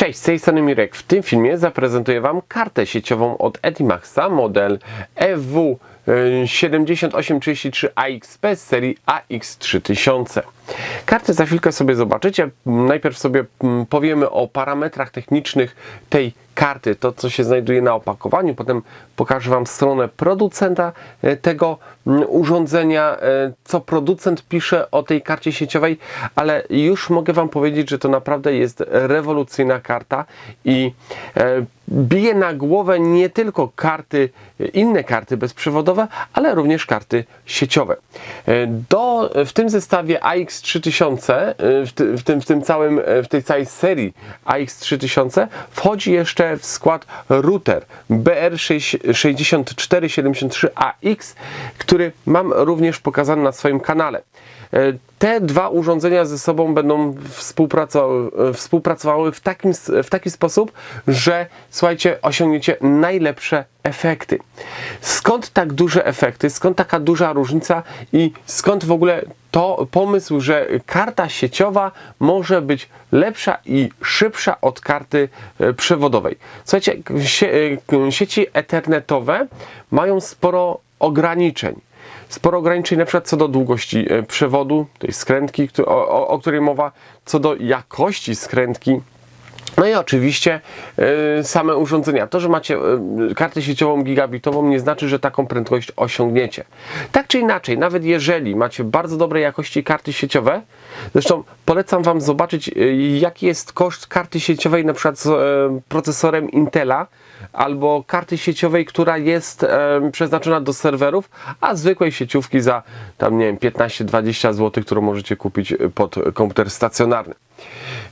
Cześć, z tej strony Mirek. W tym filmie zaprezentuję Wam kartę sieciową od Etimaxa model EW 7833 AXP z serii AX3000. Kartę za chwilkę sobie zobaczycie. Najpierw sobie mm, powiemy o parametrach technicznych tej karty, to co się znajduje na opakowaniu. Potem pokażę Wam stronę producenta e, tego mm, urządzenia, e, co producent pisze o tej karcie sieciowej, ale już mogę Wam powiedzieć, że to naprawdę jest rewolucyjna karta i e, bije na głowę nie tylko karty, inne karty bezprzewodowe, ale również karty sieciowe. E, Do, w tym zestawie AX3000, e, w, ty, w, tym, w tym całym, e, w tej całej serii AX3000 wchodzi jeszcze w skład router BR6473AX, który mam również pokazany na swoim kanale. E, Te dwa urządzenia ze sobą będą współpracowały, współpracowały w, takim, w taki sposób, że słuchajcie, osiągniecie najlepsze efekty. Skąd tak duże efekty? Skąd taka duża różnica i skąd w ogóle to pomysł, że karta sieciowa może być lepsza i szybsza od karty e, przewodowej? Słuchajcie, sie, e, sieci ethernetowe mają sporo ograniczeń sporo ograniczeń na przykład co do długości e, przewodu, tej skrętki, o, o, o której mowa, co do jakości skrętki. No i oczywiście e, same urządzenia. To, że macie e, kartę sieciową gigabitową nie znaczy, że taką prędkość osiągniecie. Tak czy inaczej, nawet jeżeli macie bardzo dobrej jakości karty sieciowe, zresztą polecam Wam zobaczyć e, jaki jest koszt karty sieciowej na przykład z procesorem Intela albo karty sieciowej, która jest przeznaczona do serwerów, a zwykłej sieciówki za tam nie wiem 15-20 zł, którą możecie kupić pod komputer stacjonarny.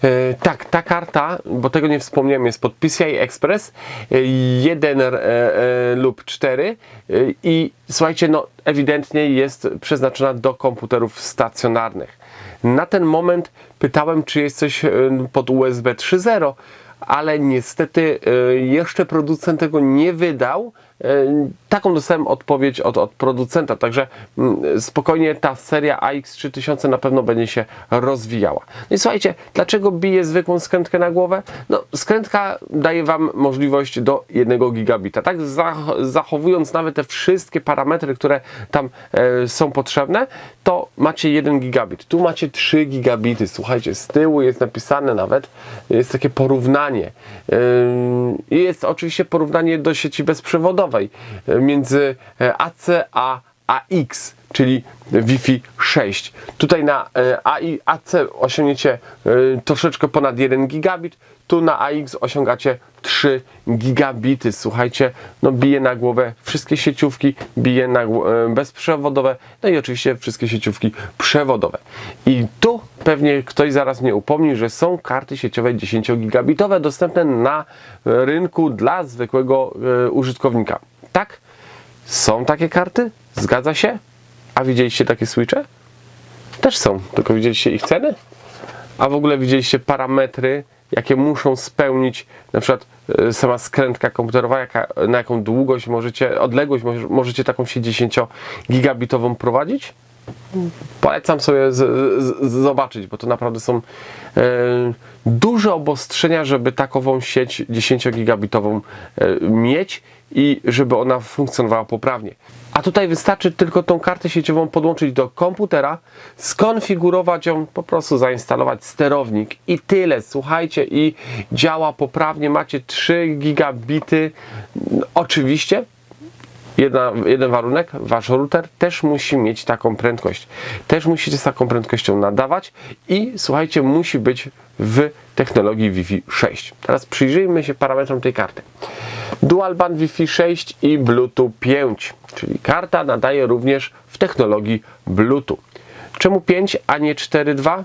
E, tak, ta karta, bo tego nie wspomniałem, jest pod PCI Express e, 1 e, e, lub 4 e, i słuchajcie, no ewidentnie jest przeznaczona do komputerów stacjonarnych. Na ten moment pytałem, czy jest coś pod USB 3.0, ale niestety jeszcze producent tego nie wydał. E, Taką dostałem odpowiedź od, od producenta, także mm, spokojnie ta seria AX3000 na pewno będzie się rozwijała. No i słuchajcie, dlaczego bije zwykłą skrętkę na głowę? No, skrętka daje Wam możliwość do 1 gigabita. Tak, zach- zachowując nawet te wszystkie parametry, które tam e, są potrzebne, to macie 1 gigabit. Tu macie 3 gigabity. Słuchajcie, z tyłu jest napisane nawet, jest takie porównanie. Jest oczywiście porównanie do sieci bezprzewodowej y, między e, AC a AX, czyli Wi-Fi 6. Tutaj na e, AI, AC osiągniecie e, troszeczkę ponad 1 gigabit, tu na AX osiągacie 3 gigabity. Słuchajcie, no bije na głowę wszystkie sieciówki, bije na e, bezprzewodowe, no i oczywiście wszystkie sieciówki przewodowe. I tu pewnie ktoś zaraz mnie upomni, że są karty sieciowe 10 gigabitowe dostępne na rynku dla zwykłego użytkownika. Tak? Są takie karty? Zgadza się? A widzieliście takie switche? Też są, tylko widzieliście ich ceny? A w ogóle widzieliście parametry, jakie muszą spełnić na przykład e, sama skrętka komputerowa, jaka, na jaką długość możecie, odległość może- możecie taką sieć 10 gigabitową prowadzić? Polecam sobie z, z, zobaczyć, bo to naprawdę są e, duże obostrzenia, żeby takową sieć 10 gigabitową e, mieć i żeby ona funkcjonowała poprawnie. A tutaj wystarczy tylko tą kartę sieciową podłączyć do komputera, skonfigurować ją, po prostu zainstalować sterownik i tyle. Słuchajcie, i działa poprawnie. Macie 3 gigabity. Oczywiście Jedna, jeden warunek, wasz router też musi mieć taką prędkość. Też musicie z taką prędkością nadawać i słuchajcie, musi być w technologii Wi-Fi 6. Teraz przyjrzyjmy się parametrom tej karty. Dual band Wi-Fi 6 i Bluetooth 5, czyli karta nadaje również w technologii Bluetooth. Czemu 5, a nie 4.2?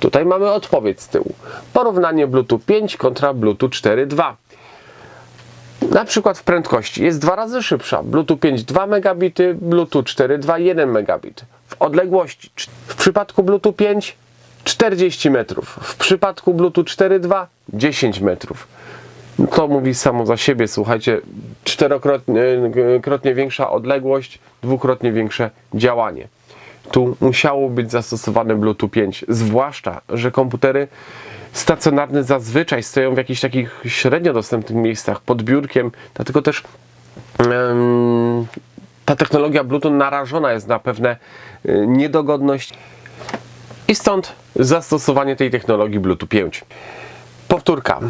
Tutaj mamy odpowiedź z tyłu. Porównanie Bluetooth 5 kontra Bluetooth 4.2. Na przykład w prędkości jest dwa razy szybsza. Bluetooth 5 2 megabity, Bluetooth 4 2 1 megabit. W odległości w przypadku Bluetooth 5 40 metrów, w przypadku Bluetooth 4.2 10 metrów. To mówi samo za siebie, słuchajcie, czterokrotnie e, krotnie większa odległość, dwukrotnie większe działanie. Tu musiało być zastosowane Bluetooth 5, zwłaszcza, że komputery stacjonarne zazwyczaj stoją w jakichś takich średnio dostępnych miejscach pod biurkiem, dlatego też em, ta technologia Bluetooth narażona jest na pewne y, niedogodności i stąd zastosowanie tej technologii Bluetooth 5. Powtórka.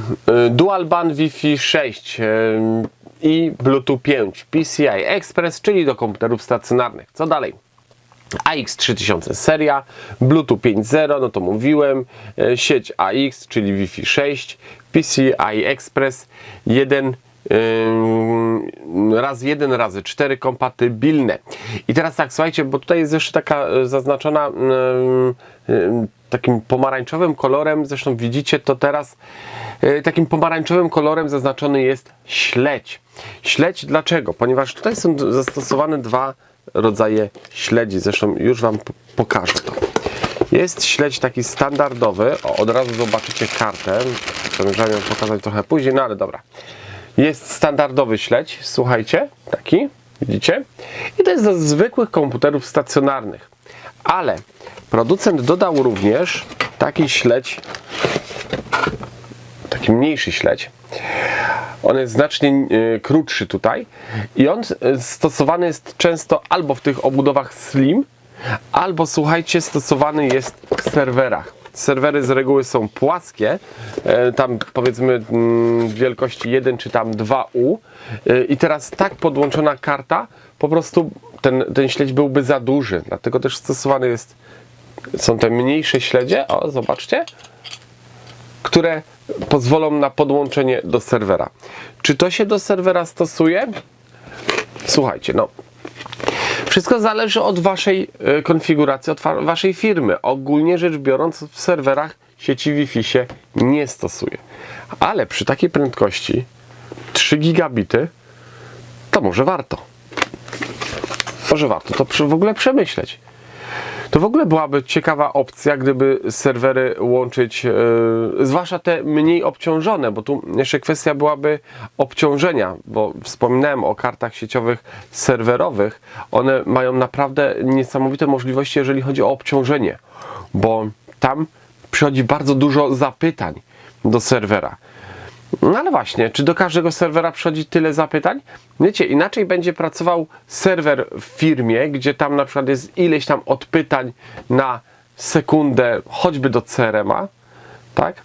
Y, Dual Band Wi-Fi 6 y, i Bluetooth 5 PCI Express, czyli do komputerów stacjonarnych. Co dalej? AX3000 seria, Bluetooth 5.0, no to mówiłem, e, sieć AX, czyli Wi-Fi 6, PCI Express 1 ym, raz 1 razy 4 kompatybilne. I teraz tak, słuchajcie, bo tutaj jest jeszcze taka e, zaznaczona takim pomarańczowym kolorem, zresztą widzicie to teraz, e, takim pomarańczowym kolorem zaznaczony jest śledź. Śledź dlaczego? Ponieważ tutaj są zastosowane dwa rodzaje śledzi. Zresztą już Wam pokażę to. Jest śledź taki standardowy. O, od razu zobaczycie kartę. Zamierzałem ją pokazać trochę później, no ale dobra. Jest standardowy śledź, słuchajcie, taki, widzicie? I to jest do zwykłych komputerów stacjonarnych. Ale producent dodał również taki śledź, taki mniejszy śledź, on jest znacznie e, krótszy tutaj i on e, stosowany jest często albo w tych obudowach slim, albo słuchajcie, stosowany jest w serwerach. Serwery z reguły są płaskie, e, tam powiedzmy mm, wielkości 1 czy tam 2U e, i teraz tak podłączona karta, po prostu ten, ten śledź byłby za duży, dlatego też stosowany jest, są te mniejsze śledzie, o zobaczcie, które pozwolą na podłączenie do serwera. Czy to się do serwera stosuje? Słuchajcie, no. Wszystko zależy od Waszej e, konfiguracji, od wa- Waszej firmy. Ogólnie rzecz biorąc, w serwerach sieci Wi-Fi się nie stosuje. Ale przy takiej prędkości 3 gigabity, to może warto. Może warto to w ogóle przemyśleć. To w ogóle byłaby ciekawa opcja, gdyby serwery łączyć, e, zwłaszcza te mniej obciążone, bo tu jeszcze kwestia byłaby obciążenia, bo wspominałem o kartach sieciowych serwerowych. One mają naprawdę niesamowite możliwości, jeżeli chodzi o obciążenie, bo tam przychodzi bardzo dużo zapytań do serwera. No ale właśnie, czy do każdego serwera przychodzi tyle zapytań? Wiecie, inaczej będzie pracował serwer w firmie, gdzie tam na przykład jest ileś tam odpytań na sekundę, choćby do CRM-a, tak?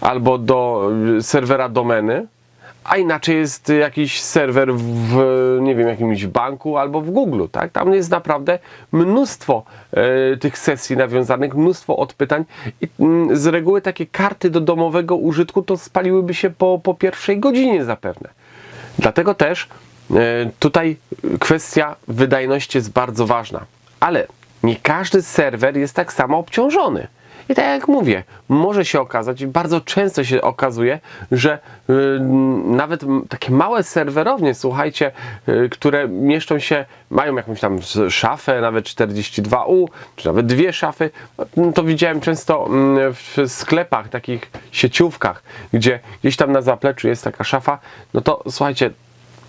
Albo do y, serwera domeny, a inaczej jest jakiś serwer w, nie wiem, jakimś banku albo w Google, tak? Tam jest naprawdę mnóstwo e, tych sesji nawiązanych, mnóstwo odpytań i mm, z reguły takie karty do domowego użytku to spaliłyby się po, po pierwszej godzinie zapewne. Dlatego też e, tutaj kwestia wydajności jest bardzo ważna, ale nie każdy serwer jest tak samo obciążony. I tak jak mówię, może się okazać, bardzo często się okazuje, że y, nawet takie małe serwerownie, słuchajcie, y, które mieszczą się, mają jakąś tam szafę, nawet 42U, czy nawet dwie szafy, no, to widziałem często mm, w sklepach, takich sieciówkach, gdzie gdzieś tam na zapleczu jest taka szafa, no to słuchajcie,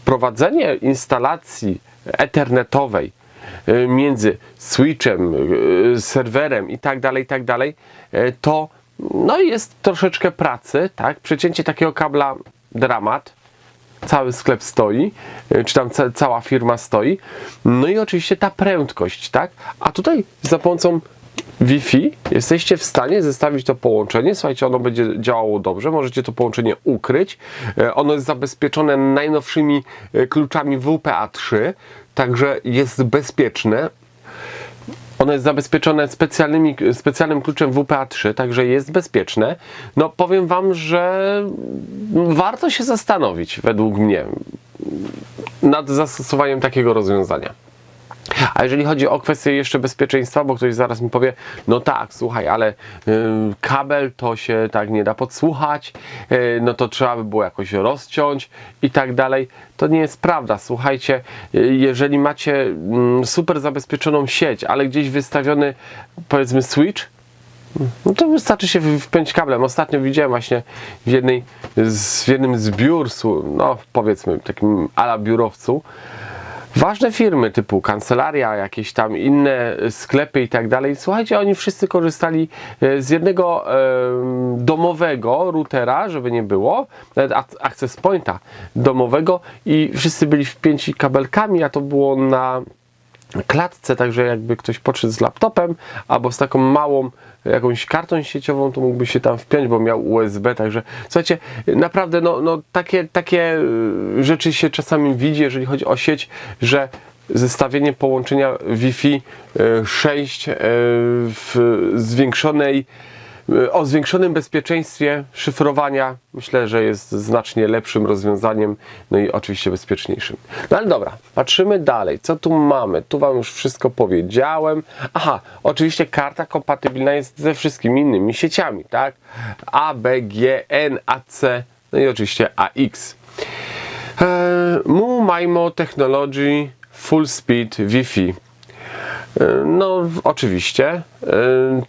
prowadzenie instalacji ethernetowej między switchem, y, serwerem i tak dalej, i tak dalej, y, to no jest troszeczkę pracy, tak? Przecięcie takiego kabla dramat, cały sklep stoi, czy tam ca- cała firma stoi. No i oczywiście ta prędkość, tak? A tutaj za pomocą Wi-Fi jesteście w stanie zestawić to połączenie. Słuchajcie, ono będzie działało dobrze. Możecie to połączenie ukryć. E, Ono jest zabezpieczone najnowszymi e, kluczami WPA3, także jest bezpieczne. Ono jest zabezpieczone specjalnymi, specjalnym kluczem WPA3, także jest bezpieczne. No powiem Wam, że warto się zastanowić, według mnie, nad zastosowaniem takiego rozwiązania. A jeżeli chodzi o kwestię jeszcze bezpieczeństwa, bo ktoś zaraz mi powie, no tak, słuchaj, ale y, kabel to się tak nie da podsłuchać, y, no to trzeba by było jakoś rozciąć i tak dalej. To nie jest prawda. Słuchajcie, y, jeżeli macie mm, super zabezpieczoną sieć, ale gdzieś wystawiony powiedzmy switch, no to wystarczy się wpiąć kablem. Ostatnio widziałem właśnie w, jednej, z, w jednym z biur, no powiedzmy takim ala biurowcu, Ważne firmy typu kancelaria, jakieś tam inne sklepy i tak dalej, słuchajcie, oni wszyscy korzystali e, z jednego domowego routera, żeby nie było, nawet ac- access pointa domowego i wszyscy byli wpięci kabelkami, a to było na klatce, także jakby ktoś podszedł z laptopem albo z taką małą jakąś kartą sieciową, to mógłby się tam wpiąć, bo miał USB, także słuchajcie, naprawdę no, no takie, takie y, rzeczy się czasami widzi, jeżeli chodzi o sieć, że zestawienie połączenia Wi-Fi y, 6 y, w zwiększonej y, o zwiększonym bezpieczeństwie szyfrowania myślę, że jest znacznie lepszym rozwiązaniem, no i oczywiście bezpieczniejszym. No ale dobra, patrzymy dalej. Co tu mamy? Tu Wam już wszystko powiedziałem. Aha, oczywiście karta kompatybilna jest ze wszystkimi innymi sieciami, tak? A, B, G, N, A, C, no i oczywiście AX. Eee, Mu MIMO Technology Full Speed Wi-Fi. No, w- oczywiście. E,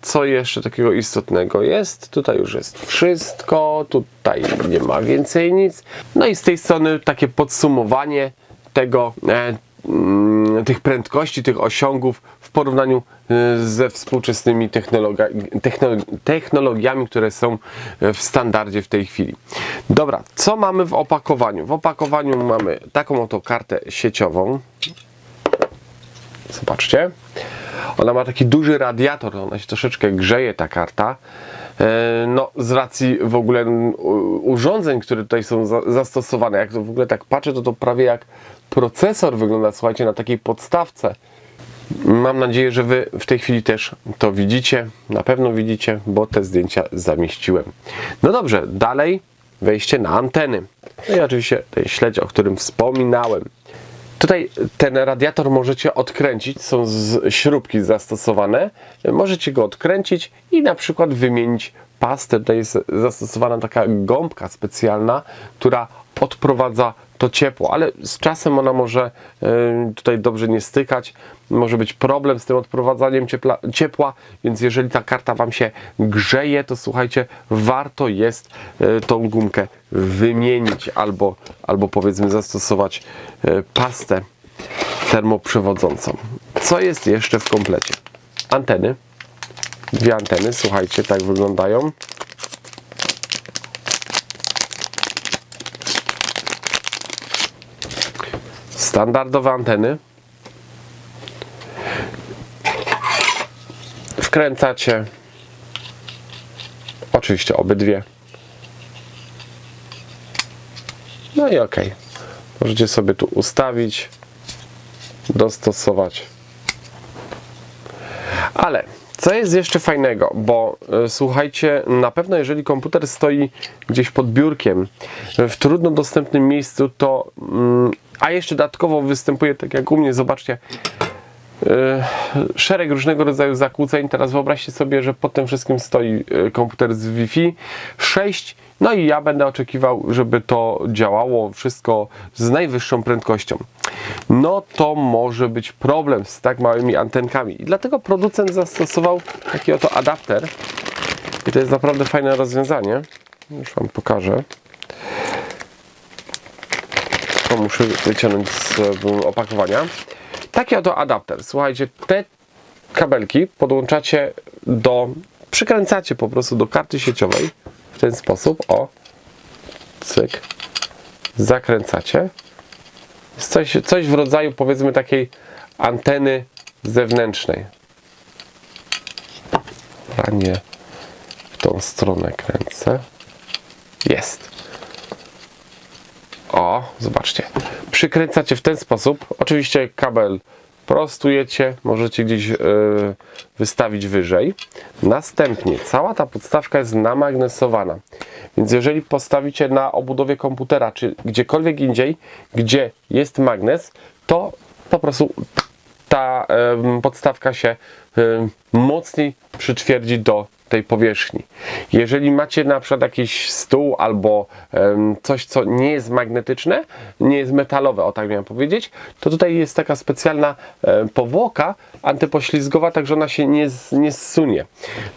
Co jeszcze takiego istotnego jest? Tutaj już jest wszystko, tutaj nie ma więcej nic. No i z tej strony takie podsumowanie tego, e, mm, tych prędkości, tych osiągów w porównaniu e, ze współczesnymi technologiami, które są e, w standardzie w tej chwili. Dobra, co mamy w opakowaniu? W opakowaniu mamy taką oto kartę sieciową. Zobaczcie. Ona ma taki duży radiator, ona się troszeczkę grzeje ta karta. E, No, z racji w ogóle urządzeń, które tutaj są za, zastosowane, jak to w ogóle tak patrzę, to to prawie jak procesor wygląda, słuchajcie, na takiej podstawce. Mam nadzieję, że Wy w tej chwili też to widzicie. Na pewno widzicie, bo te zdjęcia zamieściłem. No dobrze, dalej wejście na anteny. No i oczywiście ten śledź, o którym wspominałem. Tutaj ten radiator możecie odkręcić, są śrubki zastosowane. Możecie go odkręcić i na przykład wymienić pastę. Tutaj jest zastosowana taka gąbka specjalna, która odprowadza to ciepło, ale z czasem ona może e, tutaj dobrze nie stykać. Może być problem z tym odprowadzaniem ciepla, ciepła, więc jeżeli ta karta Wam się grzeje, to słuchajcie, warto jest e, tą gumkę wymienić albo, albo powiedzmy zastosować e, pastę termoprzewodzącą. Co jest jeszcze w komplecie? Anteny. Dwie anteny, słuchajcie, tak wyglądają. Standardowe anteny. Wkręcacie. Oczywiście obydwie. No i ok. Możecie sobie tu ustawić, dostosować. Ale co jest jeszcze fajnego, bo e, słuchajcie, na pewno jeżeli komputer stoi gdzieś pod biurkiem, w trudno dostępnym miejscu, to mm, a jeszcze dodatkowo występuje, tak jak u mnie, zobaczcie, e, szereg różnego rodzaju zakłóceń. Teraz wyobraźcie sobie, że pod tym wszystkim stoi e, komputer z Wi-Fi 6. No i ja będę oczekiwał, żeby to działało wszystko z najwyższą prędkością. No to może być problem z tak małymi antenkami. I dlatego producent zastosował taki oto adapter. I to jest naprawdę fajne rozwiązanie. Już Wam pokażę. Muszę wyciągnąć z opakowania. Taki oto adapter. Słuchajcie, te kabelki podłączacie do, przykręcacie po prostu do karty sieciowej w ten sposób, o, cyk, zakręcacie. Jest coś, coś w rodzaju powiedzmy takiej anteny zewnętrznej. A w tą stronę kręcę. Jest. O, zobaczcie. Przykręcacie w ten sposób. Oczywiście kabel prostujecie, możecie gdzieś e, wystawić wyżej. Następnie cała ta podstawka jest namagnesowana. Więc jeżeli postawicie na obudowie komputera, czy gdziekolwiek indziej, gdzie jest magnes, to po prostu ta em, podstawka się em, mocniej przytwierdzi do tej powierzchni. Jeżeli macie na przykład jakiś stół albo em, coś, co nie jest magnetyczne, nie jest metalowe, o tak miałem powiedzieć, to tutaj jest taka specjalna e, powłoka antypoślizgowa, tak że ona się nie, nie zsunie.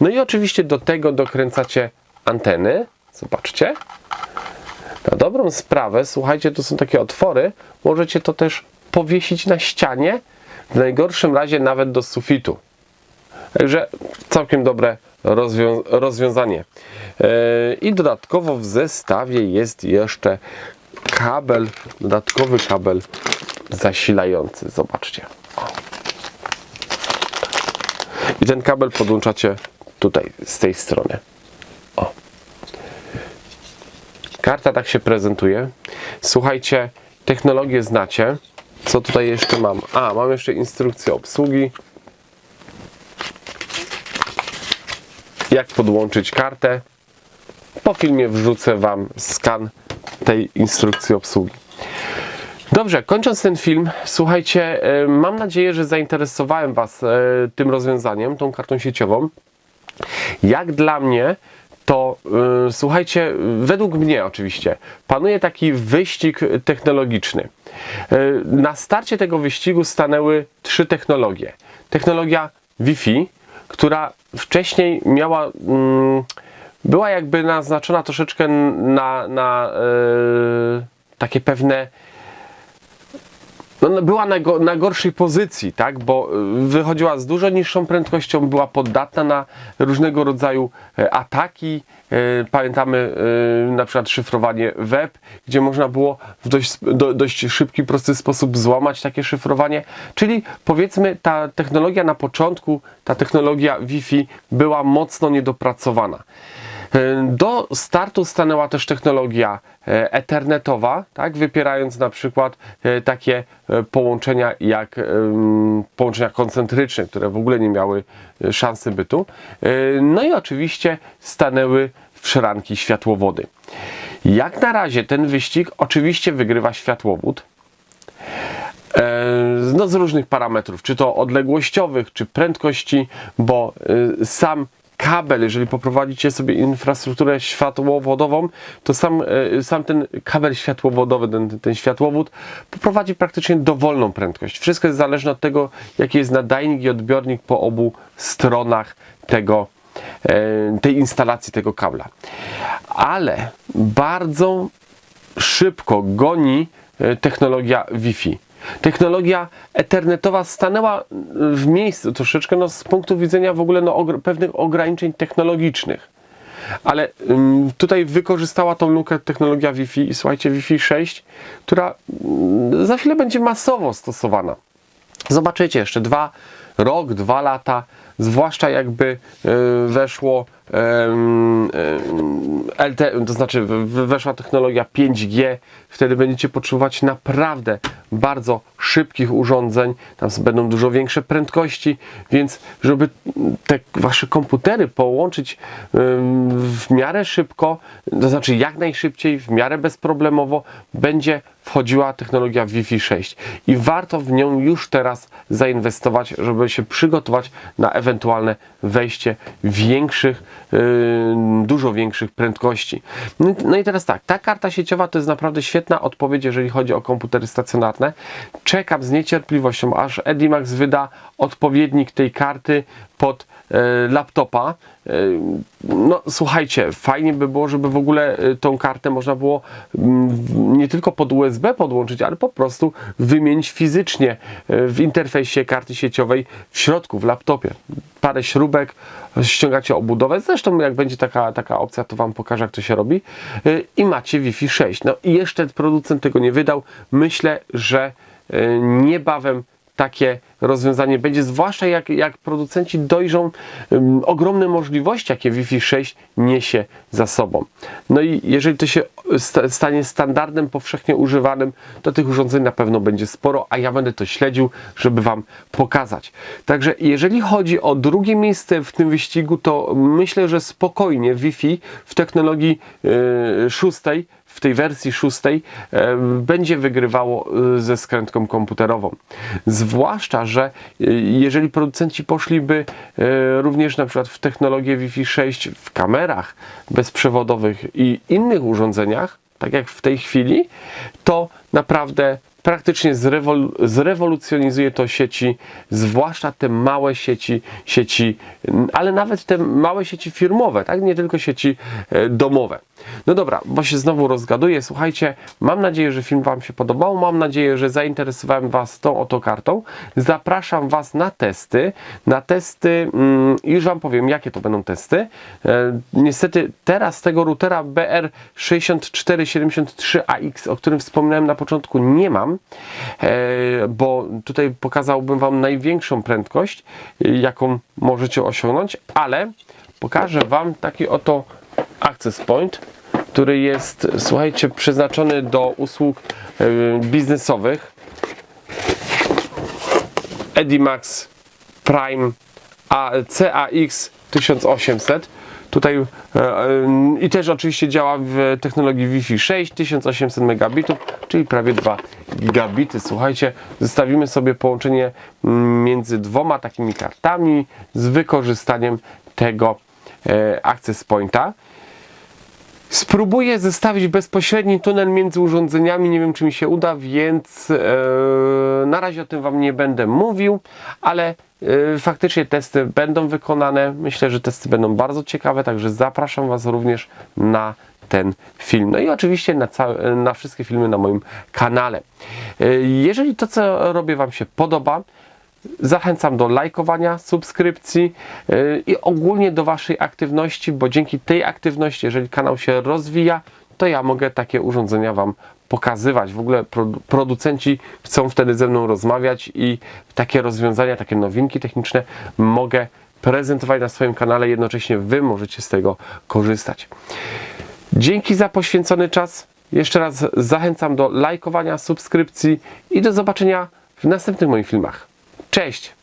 No i oczywiście do tego dokręcacie anteny. Zobaczcie. Na dobrą sprawę, słuchajcie, to są takie otwory, możecie to też powiesić na ścianie, w najgorszym razie nawet do sufitu. Także całkiem dobre rozwią- rozwiązanie. E, I dodatkowo w zestawie jest jeszcze kabel, dodatkowy kabel zasilający. Zobaczcie. I ten kabel podłączacie tutaj, z tej strony. O. Karta tak się prezentuje. Słuchajcie, technologię znacie. Co tutaj jeszcze mam? A, mam jeszcze instrukcję obsługi. Jak podłączyć kartę. Po filmie wrzucę Wam skan tej instrukcji obsługi. Dobrze, kończąc ten film, słuchajcie, e, mam nadzieję, że zainteresowałem Was e, tym rozwiązaniem, tą kartą sieciową. Jak dla mnie, to y, słuchajcie, według mnie oczywiście, panuje taki wyścig technologiczny. Na starcie tego wyścigu stanęły trzy technologie. Technologia Wi-Fi, która wcześniej miała, mm, była jakby naznaczona troszeczkę na, na y, takie pewne no, no, była na, go, na gorszej pozycji, tak? bo y, wychodziła z dużo niższą prędkością, była poddatna na różnego rodzaju e, ataki. E, Pamiętamy e, na przykład szyfrowanie web, gdzie można było w dość, do, dość szybki, prosty sposób złamać takie szyfrowanie. Czyli powiedzmy, ta technologia na początku, ta technologia Wi-Fi była mocno niedopracowana. Do startu stanęła też technologia e, ethernetowa, tak, wypierając na przykład e, takie e, połączenia jak połączenia koncentryczne, które w ogóle nie miały e, szansy bytu. E, No i oczywiście stanęły wszranki światłowody. Jak na razie ten wyścig oczywiście wygrywa światłowód. E, no z różnych parametrów, czy to odległościowych, czy prędkości, bo e, sam kabel, jeżeli poprowadzicie sobie infrastrukturę światłowodową, to sam, e, sam ten kabel światłowodowy, ten, ten światłowód poprowadzi praktycznie dowolną prędkość. Wszystko jest zależne od tego, jaki jest nadajnik i odbiornik po obu stronach tego, e, tej instalacji tego kabla. Ale bardzo szybko goni e, technologia Wi-Fi. Technologia ethernetowa stanęła w miejscu troszeczkę no, z punktu widzenia w ogóle no, ogr- pewnych ograniczeń technologicznych. Ale ym, tutaj wykorzystała tą lukę technologia Wi-Fi i słuchajcie, Wi-Fi 6, która mm, za chwilę będzie masowo stosowana. Zobaczycie jeszcze dwa, rok, dwa lata, zwłaszcza jakby y, weszło LTE, to znaczy weszła technologia 5G, wtedy będziecie potrzebować naprawdę bardzo szybkich urządzeń, tam będą dużo większe prędkości, więc żeby te wasze komputery połączyć w miarę szybko, to znaczy jak najszybciej, w miarę bezproblemowo, będzie wchodziła technologia Wi-Fi 6 i warto w nią już teraz zainwestować, żeby się przygotować na ewentualne wejście większych, dużo większych prędkości. No i- No i teraz tak, ta karta sieciowa to jest naprawdę świetna odpowiedź, jeżeli chodzi o komputery stacjonarne. Czekam z niecierpliwością, aż Edimax wyda odpowiednik tej karty pod e, laptopa. E, No słuchajcie, fajnie by było, żeby w ogóle e, tą kartę można było mm, nie tylko pod USB podłączyć, ale po prostu wymienić fizycznie w interfejsie karty sieciowej w środku, w laptopie. Parę śrubek, ściągacie obudowę. Zresztą jak będzie taka, taka opcja, to Wam pokażę, jak to się robi. I macie Wi-Fi 6. No i jeszcze producent tego nie wydał. Myślę, że niebawem takie rozwiązanie będzie, zwłaszcza jak, jak producenci dojrzą um, ogromne możliwości, jakie Wi-Fi 6 niesie za sobą. No i jeżeli to się sta, stanie standardem powszechnie używanym, to tych urządzeń na pewno będzie sporo, a ja będę to śledził, żeby Wam pokazać. Także jeżeli chodzi o drugie miejsce w tym wyścigu, to myślę, że spokojnie Wi-Fi w technologii yy, szóstej w tej wersji szóstej e, będzie wygrywało e, ze skrętką komputerową. Zwłaszcza, że e, jeżeli producenci poszliby również na przykład w technologię Wi-Fi 6 w kamerach bezprzewodowych i innych urządzeniach, tak jak w tej chwili, to naprawdę praktycznie zrewol- zrewolucjonizuje to sieci, zwłaszcza te małe sieci, sieci, ale nawet te małe sieci firmowe, tak? Nie tylko sieci e, domowe. No dobra, bo się znowu rozgaduję. Słuchajcie, mam nadzieję, że film Wam się podobał. Mam nadzieję, że zainteresowałem Was tą oto kartą. Zapraszam Was na testy. Na testy, mm, już Wam powiem, jakie to będą testy. E, niestety teraz tego routera BR6473AX, o którym wspominałem na początku, nie mam, e, bo tutaj pokazałbym Wam największą prędkość, e, jaką możecie osiągnąć, ale pokażę Wam taki oto Access Point, który jest, słuchajcie, przeznaczony do usług e, biznesowych. Edimax Prime CAX 1800. Tutaj e, e, i też oczywiście działa w technologii Wi-Fi 6, 1800 megabitów, czyli prawie 2 gigabity. Słuchajcie, zostawimy sobie połączenie mm, między dwoma takimi kartami z wykorzystaniem tego e, Access Pointa. Spróbuję zestawić bezpośredni tunel między urządzeniami. Nie wiem, czy mi się uda, więc na razie o tym Wam nie będę mówił, ale faktycznie testy będą wykonane. Myślę, że testy będą bardzo ciekawe, także zapraszam Was również na ten film. No i oczywiście na, całe, na wszystkie filmy na moim kanale. E, jeżeli to, co robię, Wam się podoba, Zachęcam do lajkowania, subskrypcji yy, i ogólnie do Waszej aktywności, bo dzięki tej aktywności, jeżeli kanał się rozwija, to ja mogę takie urządzenia Wam pokazywać. W ogóle produ- producenci chcą wtedy ze mną rozmawiać i takie rozwiązania, takie nowinki techniczne mogę prezentować na swoim kanale, jednocześnie Wy możecie z tego korzystać. Dzięki za poświęcony czas. Jeszcze raz zachęcam do lajkowania, subskrypcji i do zobaczenia w następnych moich filmach. Cześć!